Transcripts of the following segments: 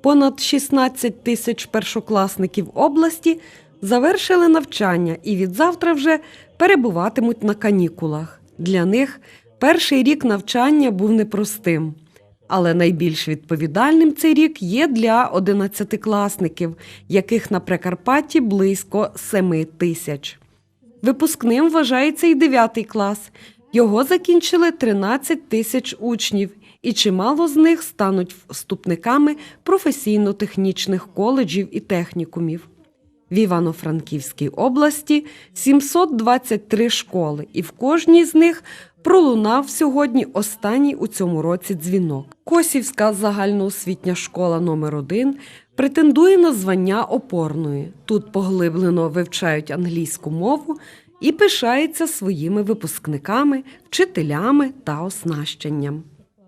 Понад 16 тисяч першокласників області завершили навчання і від завтра вже перебуватимуть на канікулах. Для них перший рік навчання був непростим. Але найбільш відповідальним цей рік є для одинадцятикласників, яких на Прикарпатті близько 7 тисяч. Випускним вважається і 9 клас. Його закінчили 13 тисяч учнів, і чимало з них стануть вступниками професійно-технічних коледжів і технікумів. В Івано-Франківській області 723 школи, і в кожній з них пролунав сьогодні останній у цьому році дзвінок. Косівська загальноосвітня школа номер 1 претендує на звання опорної. Тут поглиблено вивчають англійську мову і пишається своїми випускниками, вчителями та оснащенням.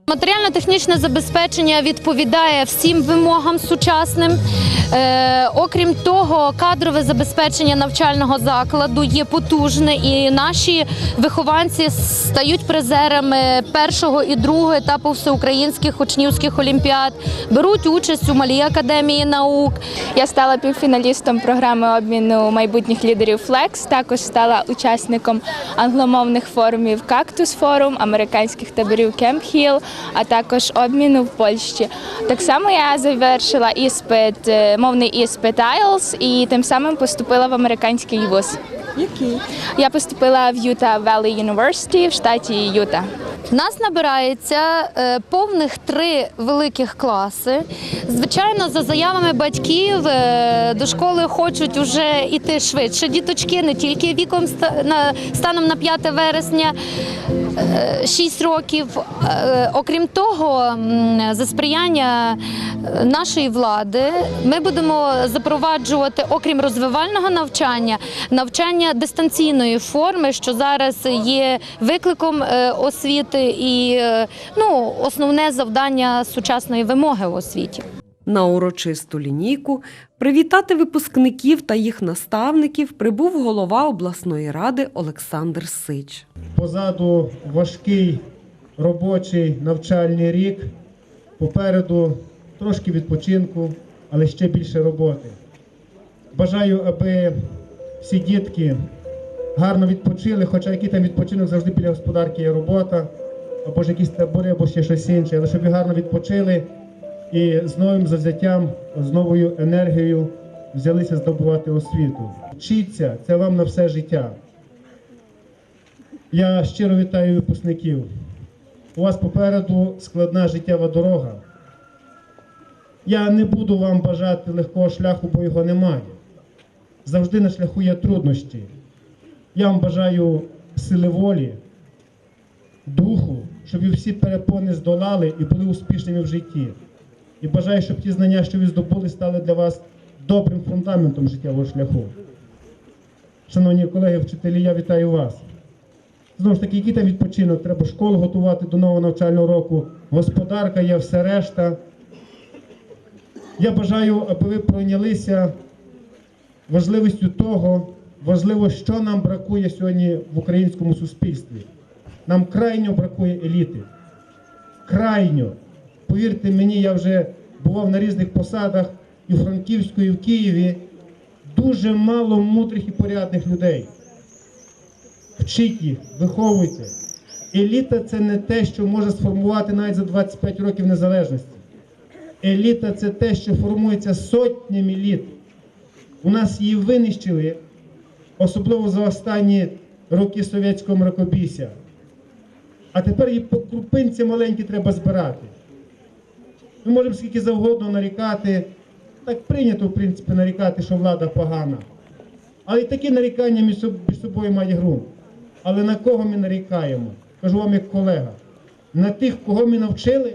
Матеріально-технічне забезпечення відповідає всім вимогам сучасним. Е, окрім того, кадрове забезпечення навчального закладу є потужне, і наші вихованці стають призерами першого і другого етапу всеукраїнських учнівських олімпіад, беруть участь у малій академії наук. Я стала півфіналістом програми обміну майбутніх лідерів Flex, Також стала учасником англомовних форумів Cactus Forum, американських таборів Camp Hill, а також обміну в Польщі. Так само я завершила іспит, е, мовний іспит IELTS і тим самим поступила в американський вуз. Який? Я поступила в Utah Valley University в штаті Юта. Нас набирається е, повних три великих класи. Звичайно, за заявами батьків е, до школи хочуть вже йти швидше. Діточки не тільки віком ста- станом на 5 вересня. 6 років. Е, Окрім того, за сприяння е, нашої влади ми будемо запроваджувати, окрім розвивального навчання, навчання дистанційної форми, що зараз є викликом е, освіти і ну, основне завдання сучасної вимоги в освіті. На урочисту лінійку привітати випускників та їх наставників прибув голова обласної ради Олександр Сич. Позаду важкий робочий навчальний рік, попереду трошки відпочинку, але ще більше роботи. Бажаю, аби всі дітки гарно відпочили, хоча який там відпочинок завжди біля господарки є робота, або ж якісь табори, або ще щось інше, але щоб гарно відпочили і з новим завзяттям, з новою енергією взялися здобувати освіту. Вчіться, це вам на все життя. Я щиро вітаю випускників. У вас попереду складна життєва дорога. Я не буду вам бажати легкого шляху, бо його немає. Завжди на шляху є труднощі. Я вам бажаю сили волі, духу, щоб ви всі перепони здолали і були успішними в житті. І бажаю, щоб ті знання, що ви здобули, стали для вас добрим фундаментом життєвого шляху. Шановні колеги, вчителі, я вітаю вас. Знову ж таки, який там відпочинок? Треба школу готувати до нового навчального року. Господарка є, все решта. Я бажаю, аби ви пройнялися важливістю того, важливо, що нам бракує сьогодні в українському суспільстві. Нам крайньо бракує еліти. Крайньо. Повірте мені, я вже бував на різних посадах і в Франківську, і в Києві. Дуже мало мудрих і порядних людей. Вчіть їх, виховуйте. Еліта це не те, що може сформувати навіть за 25 років незалежності. Еліта це те, що формується сотнями літ. У нас її винищили, особливо за останні роки совєтського мракобісся. А тепер її по крупинці маленькі треба збирати. Ми можемо скільки завгодно нарікати. Так прийнято, в принципі, нарікати, що влада погана. Але і такі нарікання між собою мають ґрунт. Але на кого ми нарікаємо? Кажу вам як колега. На тих, кого ми навчили.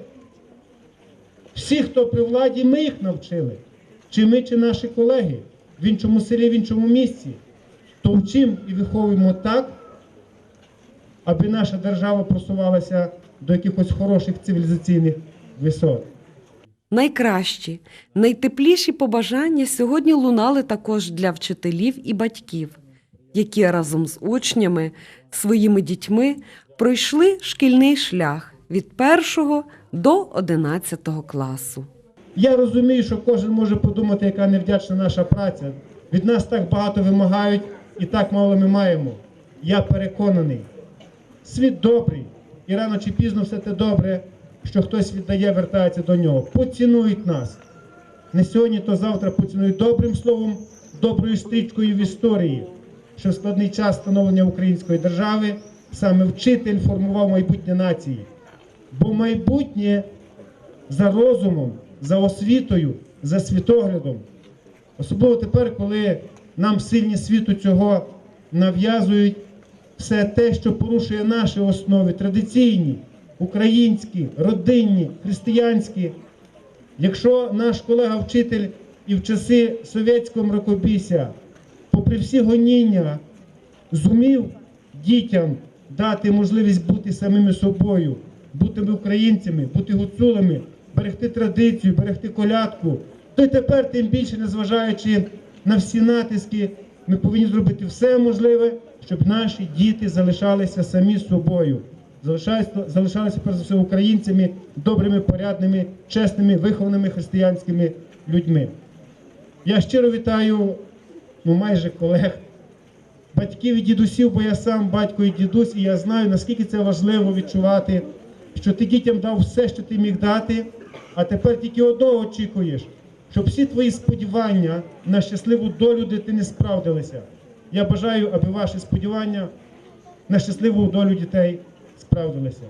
Всі, хто при владі, ми їх навчили. Чи ми, чи наші колеги в іншому селі, в іншому місці. То вчимо і виховуємо так, аби наша держава просувалася до якихось хороших цивілізаційних висот. Найкращі, найтепліші побажання сьогодні лунали також для вчителів і батьків, які разом з учнями, своїми дітьми пройшли шкільний шлях від першого до одинадцятого класу. Я розумію, що кожен може подумати, яка невдячна наша праця. Від нас так багато вимагають і так мало ми маємо. Я переконаний, світ добрий, і рано чи пізно все те добре, що хтось віддає, вертається до нього. Поцінують нас. Не сьогодні, то завтра поцінують добрим словом, доброю стрічкою в історії, що в складний час становлення української держави саме вчитель формував майбутнє нації. Бо майбутнє за розумом, за освітою, за світоглядом. Особливо тепер, коли нам сильні світу цього нав'язують все те, що порушує наші основи традиційні, українські, родинні, християнські. Якщо наш колега-вчитель і в часи совєтського мракобісся, попри всі гоніння, зумів дітям дати можливість бути самими собою, бути українцями, бути гуцулами, берегти традицію, берегти колядку, то й тепер, тим більше, незважаючи на всі натиски, ми повинні зробити все можливе, щоб наші діти залишалися самі собою, залишалися перш за все українцями, добрими, порядними, чесними, вихованими християнськими людьми. Я щиро вітаю ну, майже колег, батьків і дідусів, бо я сам батько і дідусь, і я знаю, наскільки це важливо відчувати, що ти дітям дав все, що ти міг дати, а тепер тільки одного очікуєш, щоб всі твої сподівання на щасливу долю дитини справдилися. Я бажаю, аби ваші сподівання на щасливу долю дітей справдилися.